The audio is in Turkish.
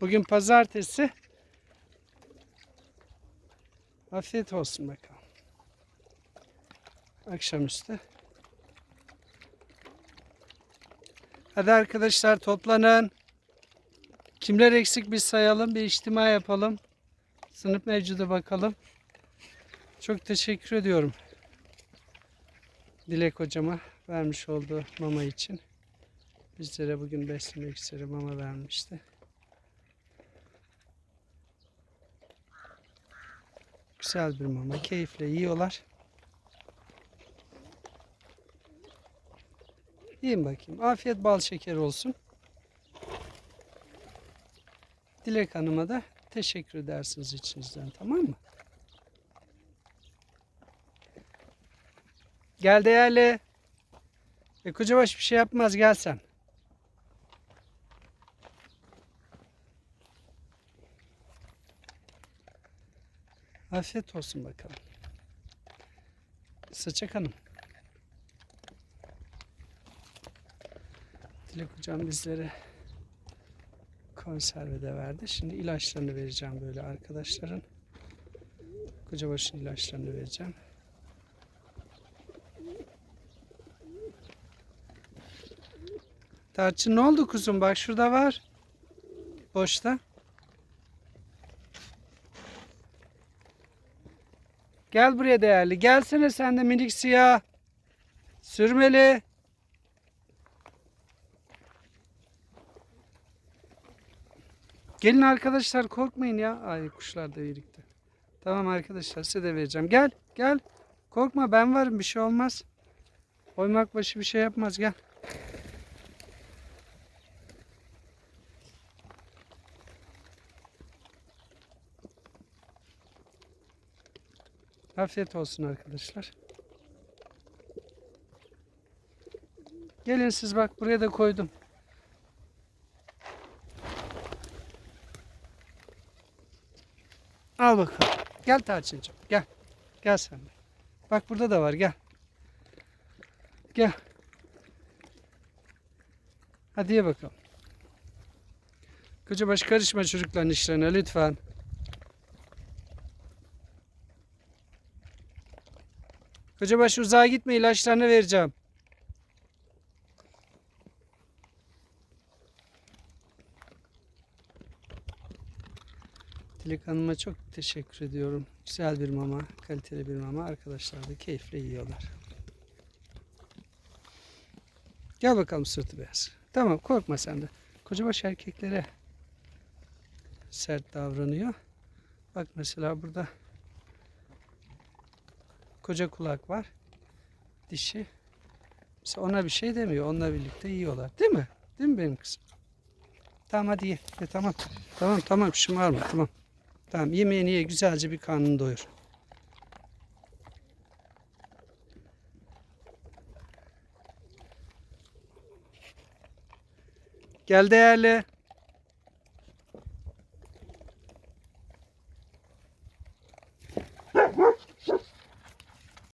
Bugün pazartesi. Afiyet olsun bakalım. Akşamüstü. Hadi arkadaşlar toplanın. Kimler eksik bir sayalım, bir içtima yapalım. Sınıf mevcuda bakalım. Çok teşekkür ediyorum. Dilek hocama vermiş olduğu mama için. Bizlere bugün beslemek üzere mama vermişti. Güzel bir mama. Keyifle yiyorlar. Yiyin bakayım. Afiyet bal şeker olsun. Dilek Hanım'a da teşekkür edersiniz içinizden tamam mı? Gel değerli. E kocabaş bir şey yapmaz gel sen. Afiyet olsun bakalım. Saçak Hanım. Dilek hocam bizlere konserve de verdi. Şimdi ilaçlarını vereceğim böyle arkadaşların. Kocabaşın ilaçlarını vereceğim. Tarçın ne oldu kuzum? Bak şurada var. Boşta. Gel buraya değerli. Gelsene sen de minik siyah. Sürmeli. Gelin arkadaşlar korkmayın ya. Ay kuşlar da birlikte. Tamam arkadaşlar size de vereceğim. Gel gel. Korkma ben varım bir şey olmaz. Oymak başı bir şey yapmaz gel. Afiyet olsun arkadaşlar. Gelin siz bak buraya da koydum. Al bakalım. Gel Tarçıncığım gel. Gel sen. Bak burada da var gel. Gel. Hadi ye bakalım. Kocabaş karışma çocukların işlerine lütfen. Kocabaş uzağa gitme ilaçlarını vereceğim. Dilek Hanım'a çok teşekkür ediyorum. Güzel bir mama, kaliteli bir mama. Arkadaşlar da keyifle yiyorlar. Gel bakalım sırtı beyaz. Tamam korkma sen de. Kocabaş erkeklere sert davranıyor. Bak mesela burada koca kulak var. Dişi. Mesela ona bir şey demiyor. Onunla birlikte yiyorlar. Değil mi? Değil mi benim kızım? Tamam hadi ye. ye tamam. Tamam tamam şımarma tamam. Tamam yemeğini ye güzelce bir karnını doyur. Gel değerli.